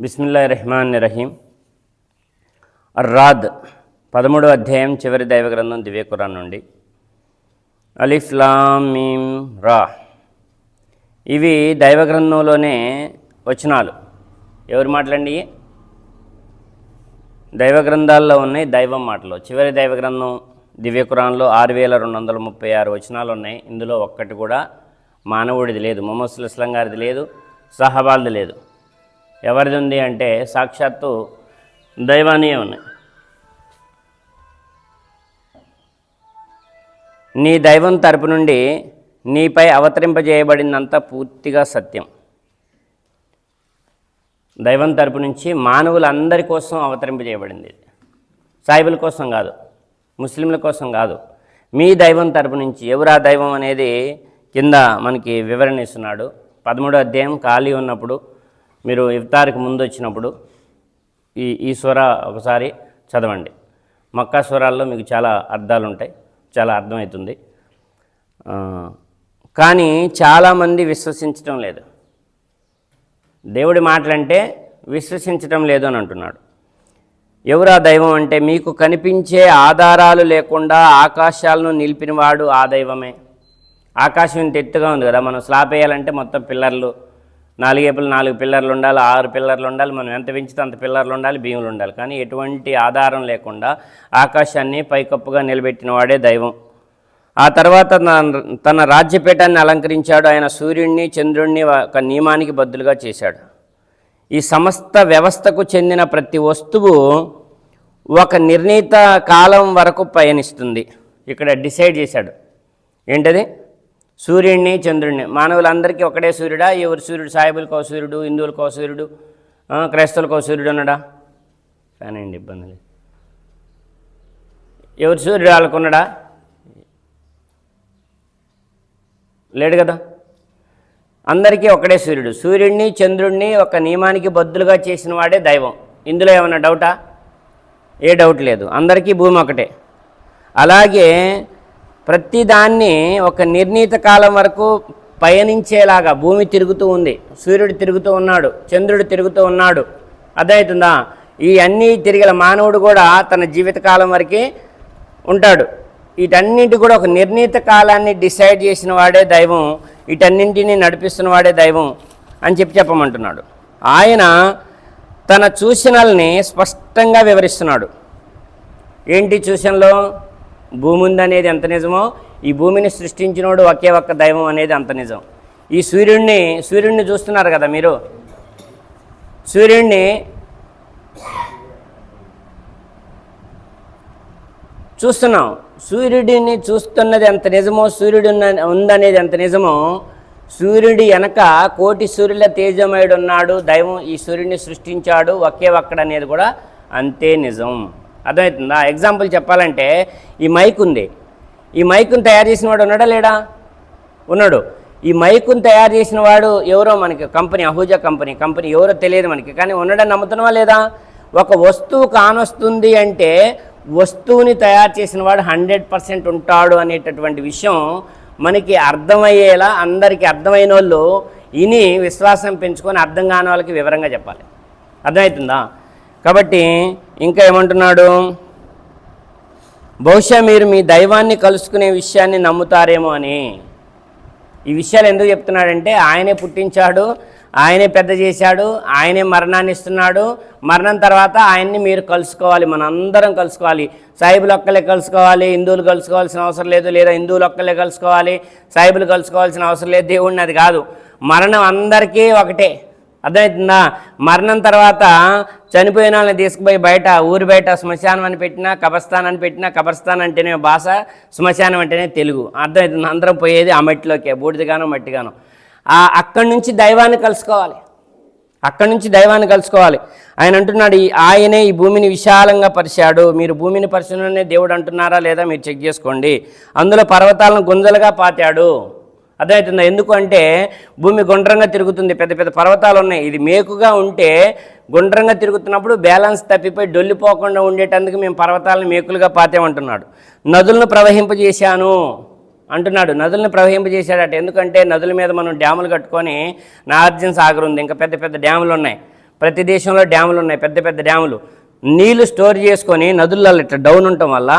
బిస్మిల్లా రెహమాన్ రహీం అర్రాద్ పదమూడో అధ్యాయం చివరి దైవ గ్రంథం దివ్య నుండి. అలిఫ్లామీం రా. ఇవి దైవ గ్రంథంలోనే వచనాలు. ఎవరి మాటలండి దైవ గ్రంథాల్లో ఉన్నాయి దైవం మాటలు. చివరి దైవ గ్రంథం దివ్య ఆరు వేల రెండు వందల ముప్పై ఆరు వచనాలు ఉన్నాయి. ఇందులో ఒక్కటి కూడా మానవుడిది లేదు మొహమ్మద్ ఇస్లాం గారిది లేదు సహబాల్ది లేదు. ఎవరిది ఉంది అంటే సాక్షాత్తు దైవానియే ఉన్నాయి నీ దైవం తరపు నుండి నీపై అవతరింపజేయబడిందంతా పూర్తిగా సత్యం. దైవం తరపు నుంచి మానవులందరి కోసం అవతరింపజేయబడింది సాయిబుల కోసం కాదు ముస్లింల కోసం కాదు. మీ దైవం తరపు నుంచి ఎవరు ఆ దైవం అనేది కింద మనకి వివరణ ఇస్తున్నాడు. పదమూడో అధ్యాయం ఖాళీ ఉన్నప్పుడు మీరు ఇఫ్తార్కి ముందు వచ్చినప్పుడు ఈ ఈ స్వర ఒకసారి చదవండి. మక్కా స్వరాల్లో మీకు చాలా అర్థాలు ఉంటాయి చాలా అర్థమవుతుంది కానీ చాలామంది విశ్వసించడం లేదు. దేవుడి మాటలంటే విశ్వసించడం లేదు అని అంటున్నాడు. ఎవరా దైవం అంటే మీకు కనిపించే ఆధారాలు లేకుండా ఆకాశాలను నిలిపినవాడు ఆ దైవమే. ఆకాశం ఇంత ఎత్తుగా ఉంది కదా మనం స్లాబ్ వేయాలంటే మొత్తం పిల్లర్లు నాలుగేపులు నాలుగు పిల్లర్లు ఉండాలి ఆరు పిల్లర్లు ఉండాలి మనం ఎంత పెంచితే అంత పిల్లర్లు ఉండాలి భీములు ఉండాలి. కానీ ఎటువంటి ఆధారం లేకుండా ఆకాశాన్ని పైకప్పుగా నిలబెట్టిన వాడే దైవం. ఆ తర్వాత తన- తన రాజ్యపీఠాన్ని అలంకరించాడు. ఆయన సూర్యుడిని చంద్రుడిని ఒక నియమానికి బద్దులుగా చేశాడు. ఈ సమస్త వ్యవస్థకు చెందిన ప్రతి వస్తువు ఒక నిర్ణీత కాలం వరకు పయనిస్తుంది. ఇక్కడ డిసైడ్ చేశాడు. ఏంటది? సూర్యుడిని చంద్రుడిని మానవులందరికీ ఒకటే సూర్యుడా? ఎవరు సూర్యుడు? సాయిబులకో సూర్యుడు హిందువులకో సూర్యుడు ఆ, క్రైస్తవులకో సూర్యుడు అన్నాడా కానివ్వండి ఇబ్బంది లేదు. ఎవరు సూర్యుడు వాళ్ళకున్నాడా లేడు కదా? అందరికీ ఒకడే సూర్యుడు. సూర్యుడిని చంద్రుడిని ఒక నియమానికి బద్దులుగా చేసిన వాడే దైవం. ఇందులో ఏమన్నా డౌటా? ఏ డౌట్ లేదు. అందరికీ భూమి ఒకటే. అలాగే ప్రతిదాన్ని ఒక నిర్ణీత కాలం వరకు పయనించేలాగా భూమి తిరుగుతూ ఉంది. సూర్యుడు తిరుగుతూ ఉన్నాడు చంద్రుడు తిరుగుతూ ఉన్నాడు. అర్థమవుతుందా? ఈ అన్నీ తిరిగిన మానవుడు కూడా తన జీవితకాలం వరకే ఉంటాడు. వీటన్నింటి కూడా ఒక నిర్ణీత కాలాన్ని డిసైడ్ చేసిన వాడే దైవం వీటన్నింటినీ నడిపిస్తున్న వాడే దైవం అని చెప్పి చెప్పమంటున్నాడు. ఆయన తన సూచనల్ని స్పష్టంగా వివరిస్తున్నాడు. ఏంటి సూచనలో? భూమి ఉందనేది ఎంత నిజమో ఈ భూమిని సృష్టించినోడు ఒకే ఒక్క దైవం అనేది అంత నిజం. ఈ సూర్యుడిని సూర్యుడిని చూస్తున్నారు కదా మీరు? సూర్యుడిని చూస్తున్నాం. సూర్యుడిని చూస్తున్నది ఎంత నిజమో సూర్యుడు ఉందనేది ఎంత నిజమో సూర్యుడి వెనక కోటి సూర్యుల తేజమయుడు ఉన్నాడు దైవం ఈ సూర్యుడిని సృష్టించాడు ఒకే ఒక్కడనేది కూడా అంతే నిజం. అర్థమవుతుందా? ఎగ్జాంపుల్ చెప్పాలంటే ఈ మైక్ ఉంది. ఈ మైకుని తయారు చేసిన వాడు ఉన్నాడా లేడా? ఉన్నాడు. ఈ మైకుని తయారు చేసిన వాడు ఎవరో మనకి కంపెనీ అహూజా కంపెనీ కంపెనీ ఎవరో తెలియదు మనకి. కానీ ఉన్నాడని నమ్ముతున్నావా లేదా? ఒక వస్తువు కానొస్తుంది అంటే వస్తువుని తయారు చేసిన వాడు హండ్రెడ్ పర్సెంట్ ఉంటాడు అనేటటువంటి విషయం మనకి అర్థమయ్యేలా అందరికీ అర్థమైన వాళ్ళు ఇని విశ్వాసం పెంచుకొని అర్థం కాని వాళ్ళకి వివరంగా చెప్పాలి. అర్థమవుతుందా? కాబట్టి ఇంకా ఏమంటున్నాడు? బహుశా మీరు మీ దైవాన్ని కలుసుకునే విషయాన్ని నమ్ముతారేమో అని. ఈ విషయాలు ఎందుకు చెప్తున్నాడంటే ఆయనే పుట్టించాడు ఆయనే పెద్ద చేశాడు ఆయనే మరణాన్ని ఇస్తున్నాడు. మరణం తర్వాత ఆయన్ని మీరు కలుసుకోవాలి మన అందరం కలుసుకోవాలి. సాయిబులు ఒక్కలే కలుసుకోవాలి హిందువులు కలుసుకోవాల్సిన అవసరం లేదు లేదా హిందువులు ఒక్కలే కలుసుకోవాలి సాయిబులు కలుసుకోవాల్సిన అవసరం లేదు దేవుడిని అది కాదు. మరణం అందరికీ ఒకటే. అర్థమవుతుందా మరణం తర్వాత చనిపోయిన వాళ్ళని తీసుకుపోయి బయట ఊరి బయట శ్మశానం అని పెట్టినా కబర్స్థాన్ అని పెట్టినా కబర్స్థాన్ అంటేనే భాష శ్మశానం అంటేనే తెలుగు. అర్థమవుతుంది అందరం పోయేది ఆ మట్టిలోకే బూడిదగానో మట్టిగాను. ఆ అక్కడి నుంచి దైవాన్ని కలుసుకోవాలి. అక్కడి నుంచి దైవాన్ని కలుసుకోవాలి. ఆయన అంటున్నాడు ఈ ఆయనే ఈ భూమిని విశాలంగా పరిచాడు. మీరు భూమిని పరిచిననే దేవుడు అంటున్నారా లేదా మీరు చెక్ చేసుకోండి. అందులో పర్వతాలను గుంజలుగా పాతాడు. అర్థమవుతుందా? ఎందుకు అంటే భూమి గుండ్రంగా తిరుగుతుంది పెద్ద పెద్ద పర్వతాలు ఉన్నాయి. ఇది మేకుగా ఉంటే గుండ్రంగా తిరుగుతున్నప్పుడు బ్యాలెన్స్ తప్పిపోయి డొల్లిపోకుండా ఉండేటందుకు మేము పర్వతాలను మేకులుగా పాతేమంటున్నాడు. నదులను ప్రవహింపజేశాను అంటున్నాడు. నదులను ప్రవహింపజేశాడట. ఎందుకంటే నదుల మీద మనం డ్యాములు కట్టుకొని నాగార్జున సాగర్ ఉంది. ఇంకా పెద్ద పెద్ద డ్యాములు ఉన్నాయి. ప్రతి దేశంలో డ్యాములు ఉన్నాయి. పెద్ద పెద్ద డ్యాములు. నీళ్ళు స్టోర్ చేసుకొని నదుల్లో ఇట్లా డౌన్ ఉండటం వల్ల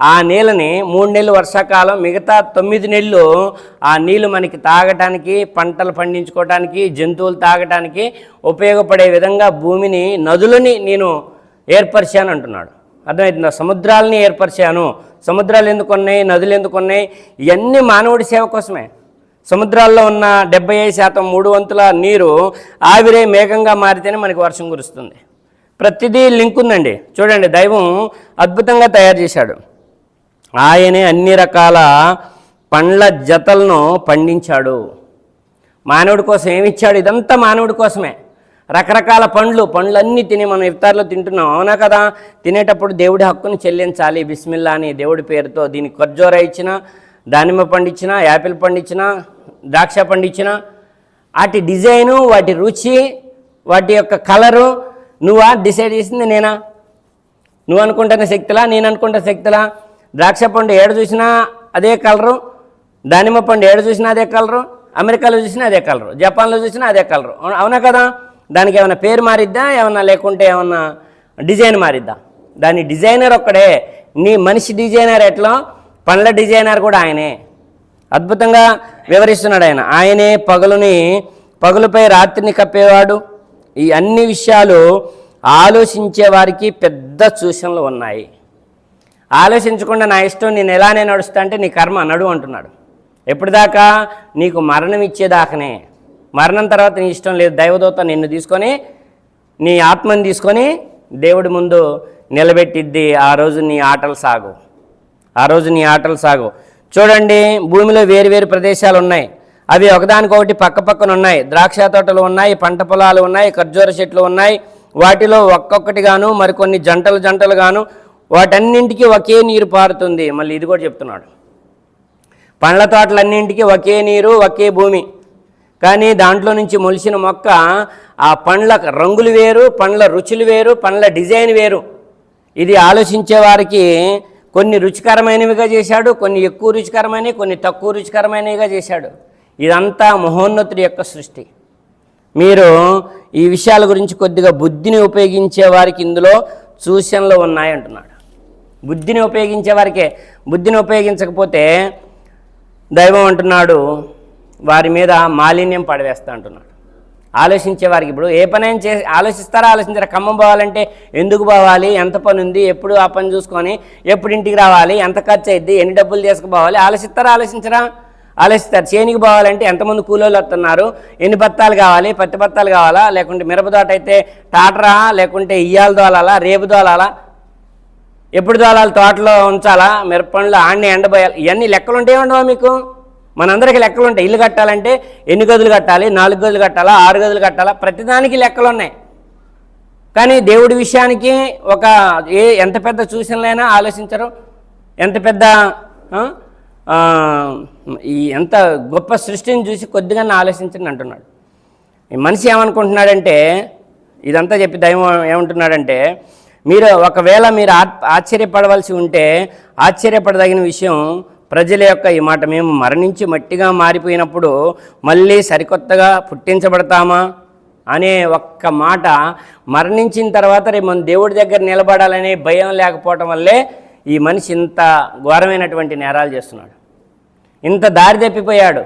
ఆ నీళ్ళని మూడు నెలలు వర్షాకాలం మిగతా తొమ్మిది నెలలు ఆ నీళ్ళు మనకి తాగటానికి పంటలు పండించుకోవటానికి జంతువులు తాగటానికి ఉపయోగపడే విధంగా భూమిని నదులని నేను ఏర్పరిచాను అంటున్నాడు. అర్థమవుతుందా సముద్రాలని ఏర్పరిచాను. సముద్రాలు ఎందుకు ఉన్నాయి? నదులు ఎందుకు ఉన్నాయి? ఇవన్నీ మానవుడి సేవ కోసమే. సముద్రాల్లో ఉన్న డెబ్బై ఐదు శాతం మూడు వంతుల నీరు ఆవిరే మేఘంగా మారితేనే మనకి వర్షం కురుస్తుంది. ప్రతిదీ లింక్ ఉందండి. చూడండి దైవం అద్భుతంగా తయారు చేశాడు. ఆయనే అన్ని రకాల పండ్ల జతలను పండించాడు. మానవుడి కోసం ఏమిచ్చాడు ఇదంతా మానవుడి కోసమే. రకరకాల పండ్లు పండ్లన్నీ తిని మనం ఇఫ్తార్లో తింటున్నాం. అవునా కదా? తినేటప్పుడు దేవుడి హక్కుని చెల్లించాలి. బిస్మిల్లా అని దేవుడి పేరుతో దీనికి ఖర్జూర ఇచ్చిన దానిమ్మ పండించిన యాపిల్ పండించిన ద్రాక్ష పండించిన వాటి డిజైను వాటి రుచి వాటి యొక్క కలరు నువ్వా? డిసైడ్ చేసింది నేనా? నువ్వు అనుకుంటున్న శక్తిలా? నేను అనుకుంటున్న శక్తిలా? ద్రాక్ష పండు ఏడు చూసినా అదే కలరు? దానిమ్మ పండు ఏడు చూసినా అదే కలరు? అమెరికాలో చూసినా అదే కలరు? జపాన్లో చూసినా అదే కలరు? అవునా- కదా? దానికి ఏమైనా పేరు మారిద్దా? ఏమన్నా లేకుంటే ఏమన్నా డిజైన్ మారిద్దా? దాని డిజైనర్ ఒక్కడే. నీ మనిషి డిజైనర్ ఎట్లా? పండ్ల డిజైనర్ కూడా ఆయనే. అద్భుతంగా వివరిస్తున్నాడు ఆయన. ఆయనే పగలుని పగులుపై రాత్రిని కప్పేవాడు. ఈ అన్ని విషయాలు ఆలోచించే వారికి పెద్ద సూచనలు ఉన్నాయి. ఆలోచించకుండా నా ఇష్టం నేను ఎలానే నడుస్తా అంటే నీ కర్మ నడు అంటున్నాడు. ఎప్పటిదాకా నీకు మరణం ఇచ్చేదాకనే. మరణం తర్వాత నీ ఇష్టం లేదు దైవదూత నిన్ను తీసుకొని నీ ఆత్మని తీసుకొని దేవుడి ముందు నిలబెట్టిద్ది. ఆ రోజు నీ ఆటలు సాగు. ఆ రోజు నీ ఆటలు సాగు. చూడండి భూమిలో వేరు వేరు ప్రదేశాలు ఉన్నాయి. అవి ఒకదానికొకటి పక్క పక్కన ఉన్నాయి. ద్రాక్ష తోటలు ఉన్నాయి పంట పొలాలు ఉన్నాయి ఖర్జూర చెట్లు ఉన్నాయి. వాటిలో ఒక్కొక్కటిగాను మరికొన్ని జంటలు జంటలుగాను వాటన్నింటికి ఒకే నీరు పారుతుంది. మళ్ళీ ఇది కూడా చెప్తున్నాడు. పండ్ల తోటలన్నింటికి ఒకే నీరు ఒకే భూమి. కానీ దాంట్లో నుంచి మొలిచిన మొక్క ఆ పండ్ల రంగులు వేరు పండ్ల రుచులు వేరు పండ్ల డిజైన్ వేరు. ఇది ఆలోచించే వారికి కొన్ని రుచికరమైనవిగా చేశాడు కొన్ని ఎక్కువ రుచికరమైనవి కొన్ని తక్కువ రుచికరమైనవిగా చేశాడు. ఇదంతా మహోన్నతుడి యొక్క సృష్టి. మీరు ఈ విషయాల గురించి కొద్దిగా బుద్ధిని ఉపయోగించే వారికి ఇందులో సూచనలు ఉన్నాయి అంటున్నాడు. బుద్ధిని ఉపయోగించే వారికే బుద్ధిని ఉపయోగించకపోతే దైవం అంటున్నాడు వారి మీద మాలిన్యం పడవేస్తా అంటున్నాడు. ఆలోచించే వారికి ఇప్పుడు ఏ పని చేసి ఆలోచిస్తారా ఆలోచించారా? ఖమ్మం పోవాలంటే ఎందుకు పోవాలి? ఎంత పని ఉంది? ఎప్పుడు ఆ పని చూసుకొని ఎప్పుడు ఇంటికి రావాలి? ఎంత ఖర్చు అయింది ఎన్ని డబ్బులు తీసుకుపోవాలి? ఆలోచిస్తారా ఆలోచించరా? ఆలోచిస్తారు. చేనికి పోవాలంటే ఎంతమంది కూలోళ్ళు వస్తున్నారు? ఎన్ని బత్తాలు కావాలి? పత్తి బత్తాలు కావాలా? లేకుంటే మిరపదోట అయితే టాటరా? లేకుంటే ఇయ్యాల దోలాలా? రేపు దోలాలా? ఎప్పుడు దోలాలి? తోటలో ఉంచాలా? మిరపండ్లు ఆడిని ఎండబోయాలి? ఇవన్నీ లెక్కలు ఉంటే ఉండవా మీకు? మనందరికీ లెక్కలు ఉంటాయి. ఇల్లు కట్టాలంటే ఎన్ని గదులు కట్టాలి? నాలుగు గదులు కట్టాలా? ఆరు గదులు కట్టాలా? ప్రతిదానికి లెక్కలు ఉన్నాయి. కానీ దేవుడి విషయానికి ఒక ఏ ఎంత పెద్ద సూచనలైనా ఆలోచించరు. ఎంత పెద్ద ఈ ఎంత గొప్ప సృష్టిని చూసి కొద్దిగా ఆలోచించండి అంటున్నాడు. ఈ మనిషి ఏమనుకుంటున్నాడంటే ఇదంతా చెప్పి దైవం ఏమంటున్నాడంటే మీరు ఒకవేళ మీరు ఆశ్చర్యపడవలసి ఉంటే ఆశ్చర్యపడదగిన విషయం ప్రజల యొక్క ఈ మాట మేము మరణించి మట్టిగా మారిపోయినప్పుడు మళ్ళీ సరికొత్తగా పుట్టించబడతామా అనే ఒక్క మాట మరణించిన తర్వాత రేపు మన దేవుడి దగ్గర నిలబడాలనే భయం లేకపోవటం వల్లే ఈ మనిషి ఇంత ఘోరమైనటువంటి నేరాలు చేస్తున్నాడు. ఇంత దారి తప్పిపోయాడు.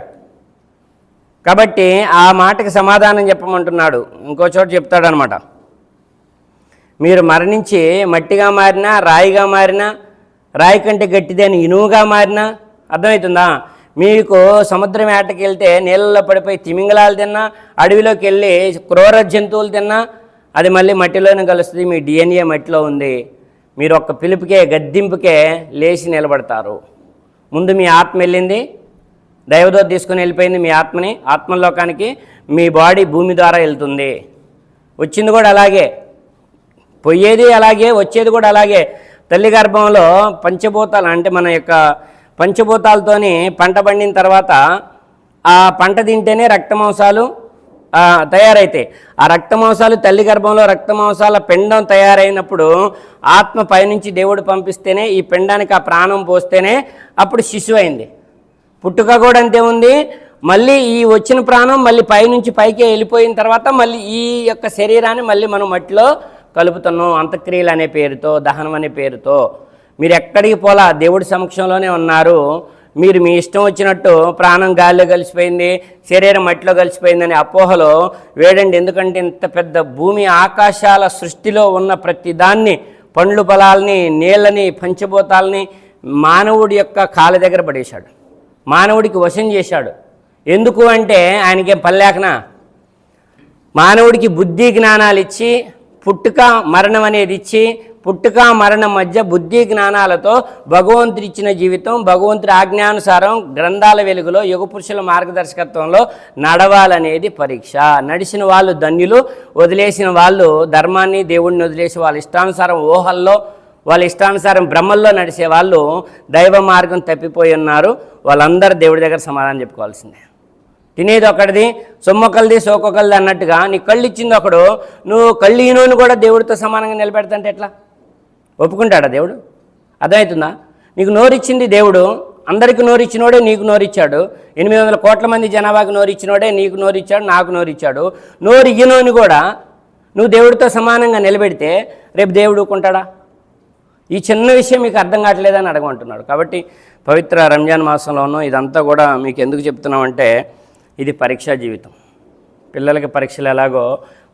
కాబట్టి ఆ మాటకి సమాధానం చెప్పమంటున్నాడు. ఇంకో చోట చెప్తాడనమాట. మీరు మరణించి మట్టిగా మారినా రాయిగా మారినా రాయి కంటే గట్టిదని ఇనువుగా మారినా అర్థమవుతుందా? మీకు సముద్రం ఏటకి వెళ్తే నీళ్ళలో పడిపోయి తిమింగలాలు తిన్నా అడవిలోకి వెళ్ళి క్రూర జంతువులు తిన్నా అది మళ్ళీ మట్టిలోనే కలుస్తుంది మీ డిఎన్ఏ మట్టిలో ఉంది. మీరు ఒక్క పిలుపుకే గద్దింపుకే లేచి నిలబడతారు. ముందు మీ ఆత్మ వెళ్ళింది దైవదూత తీసుకుని వెళ్ళిపోయింది మీ ఆత్మని ఆత్మలోకానికి మీ బాడీ భూమి ద్వారా వెళ్తుంది. వచ్చింది కూడా అలాగే పోయేది అలాగే వచ్చేది కూడా అలాగే. తల్లి గర్భంలో పంచభూతాలు అంటే మన యొక్క పంచభూతాలతోని పంట పండిన తర్వాత ఆ పంట తింటేనే రక్తమాంసాలు తయారైతాయి ఆ రక్తమాంసాలు తల్లి గర్భంలో రక్తమాంసాల పిండం తయారైనప్పుడు ఆత్మ పైనుంచి దేవుడు పంపిస్తేనే ఈ పిండానికి ఆ ప్రాణం పోస్తేనే అప్పుడు శిశువు అయింది. పుట్టుక కూడా అంతే ఉంది. మళ్ళీ ఈ వచ్చిన ప్రాణం మళ్ళీ పైనుంచి పైకి వెళ్ళిపోయిన తర్వాత మళ్ళీ ఈ యొక్క శరీరాన్ని మళ్ళీ మనం మట్టిలో కలుపుతున్నాం. అంత్యక్రియలు అనే పేరుతో దహనం అనే పేరుతో. మీరు ఎక్కడికి పోలా దేవుడి సమక్షంలోనే ఉన్నారు. మీరు మీ ఇష్టం వచ్చినట్టు ప్రాణం గాలిలో కలిసిపోయింది శరీరం మట్టిలో కలిసిపోయిందని అపోహలో వేడండి. ఎందుకంటే ఇంత పెద్ద భూమి ఆకాశాల సృష్టిలో ఉన్న ప్రతి దాన్ని పండ్లు పొలాల్ని నీళ్ళని పంచభూతాలని మానవుడి యొక్క కాళ్ళ దగ్గర పడేశాడు. మానవుడికి వశం చేశాడు. ఎందుకు అంటే ఆయనకేం పల్లేకనా మానవుడికి బుద్ధి జ్ఞానాలు ఇచ్చి పుట్టుక మరణం అనేది ఇచ్చి పుట్టుక మరణం మధ్య బుద్ధి జ్ఞానాలతో భగవంతుడు ఇచ్చిన జీవితం భగవంతుడి ఆజ్ఞానుసారం గ్రంథాల వెలుగులో యుగ పురుషుల మార్గదర్శకత్వంలో నడవాలనేది పరీక్ష. నడిచిన వాళ్ళు ధన్యులు వదిలేసిన వాళ్ళు ధర్మాన్ని దేవుడిని వదిలేసి వాళ్ళ ఇష్టానుసారం ఊహల్లో వాళ్ళ ఇష్టానుసారం బ్రహ్మల్లో నడిచే వాళ్ళు దైవ మార్గం తప్పిపోయి ఉన్నారు. వాళ్ళందరూ దేవుడి దగ్గర సమాధానం చెప్పుకోవాల్సిందే. తినేది ఒకటిది సొమ్మొకలది సోకొకలది అన్నట్టుగా నీ కళ్ళు ఇచ్చింది ఒకడు నువ్వు కళ్ళు ఈనోని కూడా దేవుడితో సమానంగా నిలబెడతంటే ఎట్లా? ఒప్పుకుంటాడా దేవుడు? అర్థమవుతుందా? నీకు నోరిచ్చింది దేవుడు అందరికి నోరిచ్చినోడే నీకు నోరిచ్చాడు. ఎనిమిది వందల కోట్ల మంది జనాభాకి నోరిచ్చినోడే నీకు నోరిచ్చాడు నాకు నోరిచ్చాడు. నోరు ఇయ్యనోని కూడా నువ్వు దేవుడితో సమానంగా నిలబెడితే రేపు దేవుడు ఊకుంటాడా? ఈ చిన్న విషయం మీకు అర్థం కావట్లేదని అడగమంటున్నాడు. కాబట్టి పవిత్ర రంజాన్ మాసంలోనూ ఇదంతా కూడా మీకు ఎందుకు చెప్తున్నామంటే ఇది పరీక్షా జీవితం. పిల్లలకి పరీక్షలు ఎలాగో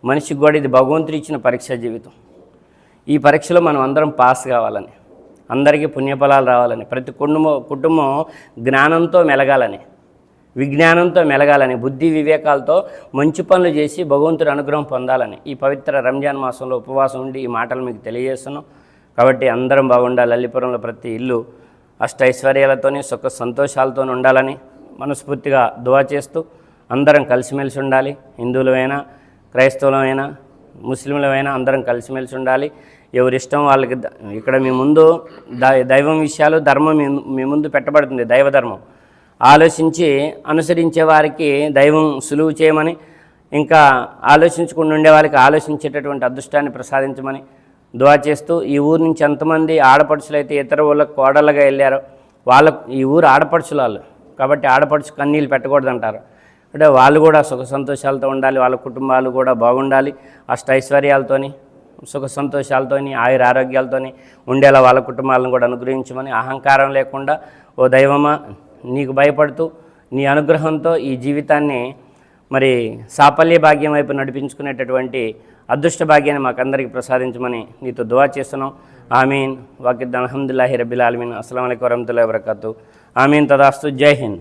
మనిషికి కూడా ఇది భగవంతుడు ఇచ్చిన పరీక్షా జీవితం. ఈ పరీక్షలో మనం అందరం పాస్ కావాలని అందరికీ పుణ్యఫలాలు రావాలని ప్రతి కుటుంబం కుటుంబం జ్ఞానంతో మెలగాలని విజ్ఞానంతో మెలగాలని బుద్ధి వివేకాలతో మంచి పనులు చేసి భగవంతుడి అనుగ్రహం పొందాలని ఈ పవిత్ర రంజాన్ మాసంలో ఉపవాసం ఉండి ఈ మాటలు మీకు తెలియజేస్తున్నాం. కాబట్టి అందరం బాగుండాలి. అల్లిపురంలో ప్రతి ఇల్లు అష్టైశ్వర్యాలతోని సుఖ సంతోషాలతో ఉండాలని మనస్ఫూర్తిగా దువా చేస్తూ అందరం కలిసిమెలిసి ఉండాలి. హిందువులమైనా క్రైస్తవులమైనా ముస్లింలమైనా అందరం కలిసిమెలిసి ఉండాలి. ఎవరిష్టం వాళ్ళకి ఇక్కడ మీ ముందు దై- దైవం విషయాలు ధర్మం మీ ముందు పెట్టబడుతుంది దైవ ధర్మం ఆలోచించి అనుసరించే వారికి దైవం సులువు చేయమని ఇంకా ఆలోచించకుండా ఉండే వాళ్ళకి ఆలోచించేటటువంటి అదృష్టాన్ని ప్రసాదించమని దువా చేస్తూ ఈ ఊరు నుంచి ఎంతమంది ఆడపడుచులు అయితే ఇతర ఊళ్ళకు కోడళ్ళగా వెళ్ళారో వాళ్ళ ఈ ఊరు ఆడపడుచులు వాళ్ళు కాబట్టి ఆడపడుచు కన్నీళ్ళు పెట్టకూడదు అంటారు అంటే వాళ్ళు కూడా సుఖ సంతోషాలతో ఉండాలి వాళ్ళ కుటుంబాలు కూడా బాగుండాలి అష్ట ఐశ్వర్యాలతోని సుఖ సంతోషాలతోని ఆయుర ఆరోగ్యాలతోని ఉండేలా వాళ్ళ కుటుంబాలను కూడా అనుగ్రహించమని అహంకారం లేకుండా ఓ దైవమా నీకు భయపడుతూ నీ అనుగ్రహంతో ఈ జీవితాన్ని మరి సాఫల్య భాగ్యం వైపు నడిపించుకునేటటువంటి అదృష్ట భాగ్యాన్ని మాకందరికీ ప్రసాదించమని నీతో దువా చేస్తున్నాం. ఆమీన్. వాకిద్ అలహమ్దుల్లాహి రబ్బిల్ ఆలమీన్. అస్సలం అయికు వరకతూ আমিন তারা আশ্চর্য জয় হিন্দ